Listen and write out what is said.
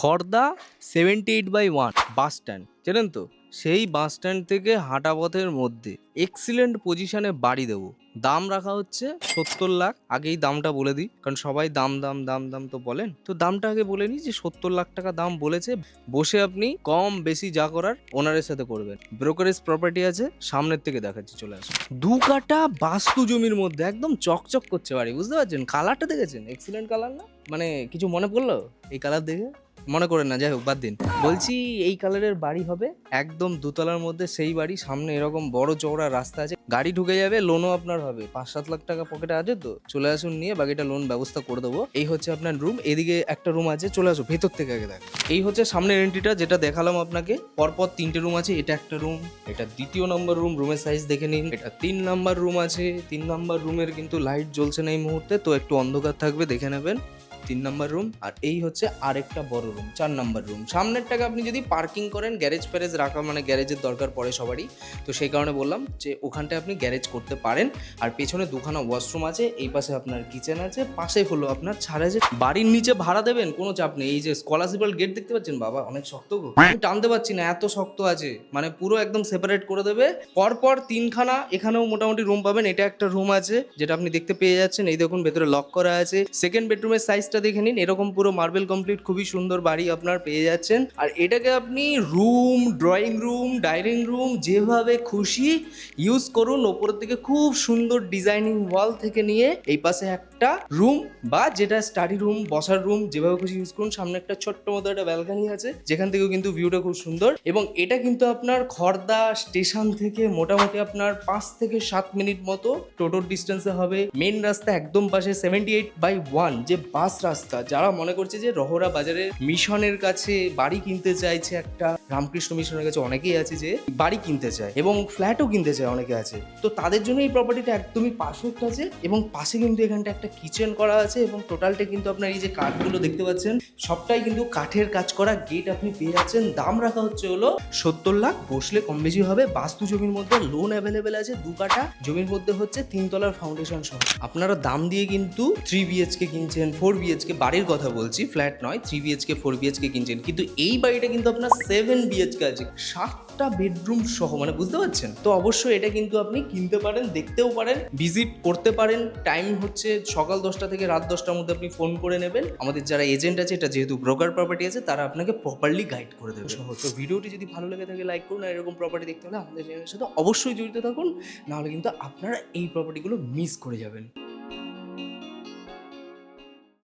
Khurda seventy eight by one bus stand জানেন তো? সেই বাস স্ট্যান্ড থেকে হাঁটা পথের মধ্যে এক্সিলেন্ট পজিশনে বাড়ি দেবো। দাম রাখা হচ্ছে সত্তর লাখ, আগেই দামটা বলে দিই, কারণ সবাই দাম দাম দাম দাম তো বলেন। তো দামটা আগে বলে নিই যে সত্তর লাখ টাকা দাম বলেছে, বসে আপনি কম বেশি যা করার ওনারের সাথে করবেন। ব্রোকারেজ প্রপার্টি আছে, সামনের থেকে দেখাচ্ছি, চলে আসুন। দু কাটা বাস্তু জমির মধ্যে একদম চকচক করছে বাড়ি, বুঝতে পারছেন? কালারটা দেখেছেন? এক্সিলেন্ট কালার না? মানে কিছু মনে পড়ল? এই কালার দেখে? মনে করেন না যাই হোক বাদ দিন। বলছি, এই কালারের বাড়ি হবে? একদম দুতলার মধ্যে সেই বাড়ি, সামনে এরকম বড় চওড়া রাস্তা আছে। গাড়ি ঢুকে যাবে লোনও আপনার হবে। পাঁচ সাত লাখ টাকা পকেটে আছে তো, চলে আসুন নিয়ে বাকিটা লোন ব্যবস্থা করে দেবো। এই হচ্ছে আপনার রুম এদিকে একটা রুম আছে, চলে আসো ভেতর থেকে আগে দেখ। এই হচ্ছে সামনের এন্ট্রিটা যেটা দেখালাম আপনাকে। পরপর তিনটে রুম আছে, এটা একটা রুম এটা দ্বিতীয় নম্বর রুম রুমের সাইজ দেখে নিন। এটা তিন নাম্বার রুম আছে, তিন নাম্বার রুমের কিন্তু লাইট জ্বলছে না এই মুহূর্তে, তো একটু অন্ধকার থাকবে, দেখে নেবেন। তিন নাম্বার রুম আর এই হচ্ছে আরেকটা বড় রুম চার নাম্বার রুম সামনেরটাকে আপনি যদি পার্কিং করেন গ্যারেজ ফ্যারেজ রাখা মানে গ্যারেজের দরকার পড়ে সবারই। তো সেই কারণে বললাম যে ওখানটায় আপনি গ্যারেজ করতে পারেন। আর পেছনে দুখানা ওয়াশরুম আছে এই পাশে আপনার কিচেন আছে পাশে হলো আপনার ছাড়া যে বাড়ির নিচে ভাড়া দেবেন কোনো চাপ নেই। এই যে স্কলারশিপাল গেট দেখতে পাচ্ছেন? বাবা অনেক শক্ত আমি টানতে পারছি না এত শক্ত আছে। মানে পুরো একদম সেপারেট করে দেবে। পরপর তিনখানা এখানেও মোটামুটি রুম পাবেন। এটা একটা রুম আছে যেটা আপনি দেখতে পেয়ে যাচ্ছেন। এই দেখুন ভেতরে লক করা আছে। সেকেন্ড বেডরুমের সাইজটা দেখে নিন, এরকম পুরো মার্বেল কমপ্লিট খুবই সুন্দর বাড়ি আপনার পেয়ে যাচ্ছেন। আর এটাকে আপনি room drawing room dining room যেভাবে খুশি ইউজ করুন ওপরের দিকে খুব সুন্দর ডিজাইনিং ওয়াল থেকে নিয়ে এই পাশে একটা রুম বা যেটা স্টাডি রুম বসার রুম যেভাবে খুশি ইউজ করুন, সামনে একটা ছোট্ট মতো একটা ব্যালকানি আছে। যেখান থেকেও কিন্তু ভিউটা খুব সুন্দর এবং এটা কিন্তু আপনার খর্দা স্টেশন থেকে মোটামুটি আপনার পাঁচ থেকে সাত মিনিট মতো টোটোর ডিস্টেন্সে হবে। মেন রাস্তা একদম পাশে সেভেন্টি এইট বাই ওয়ান যে বাস রাস্তা। যারা মনে করছে যে রহরা বাজারের মিশনের কাছে বাড়ি কিনতে চাইছে একটা, রামকৃষ্ণ মিশনের কাছে অনেকেই আছে যে বাড়ি কিনতে চায় এবং ফ্ল্যাটও কিনতে চায় অনেকে আছে। তো তাদের জন্য এই প্রপার্টিটা একদমই পারফেক্ট আছে এবং পাশে কিন্তু এখানটা একটা কিচেন করা আছে এবং টোটালটা কিন্তু আপনার এই যে কাঠগুলো দেখতে পাচ্ছেন, সবটাই কিন্তু কাঠের কাজ করা গেট আপনি পেয়ে যাচ্ছেন। দাম রাখা হচ্ছে হলো সত্তর লাখ, বসলে কম বেশি হবে। বাস্তু জমির মধ্যে লোন অ্যাভেলেবেল আছে দু কাঠা। জমির মধ্যে হচ্ছে তিনতলার ফাউন্ডেশন সহ। আপনারা দাম দিয়ে কিন্তু থ্রি বিএচকে কিনছেন ফোর বিএচকে বাড়ির কথা বলছি ফ্ল্যাট নয় থ্রি বিএচকে ফোর বিএচকে কিনছেন। কিন্তু এই বাড়িটা কিন্তু আপনার সেভেন বিএচকে আছে। সাতটা বেডরুম সহ মানে বুঝতে পারছেন? তো অবশ্যই এটা কিন্তু আপনি কিনতে পারেন দেখতেও পারেন ভিজিট করতে পারেন। টাইম হচ্ছে সকাল দশটা থেকে রাত দশটার মধ্যে আপনি ফোন করে নেবেন। আমাদের যারা এজেন্ট আছে এটা যেহেতু ব্রোকার প্রপার্টি আছে তারা আপনাকে প্রপারলি গাইড করে দেবে। সহজ। তো ভিডিওটি যদি ভালো লেগে থাকে লাইক করুন আর এরকম প্রপার্টি দেখতে হলে আমাদের চ্যানেলের সাথে অবশ্যই জড়িত থাকুন। নাহলে কিন্তু আপনারা এই প্রপার্টিগুলো মিস করে যাবেন।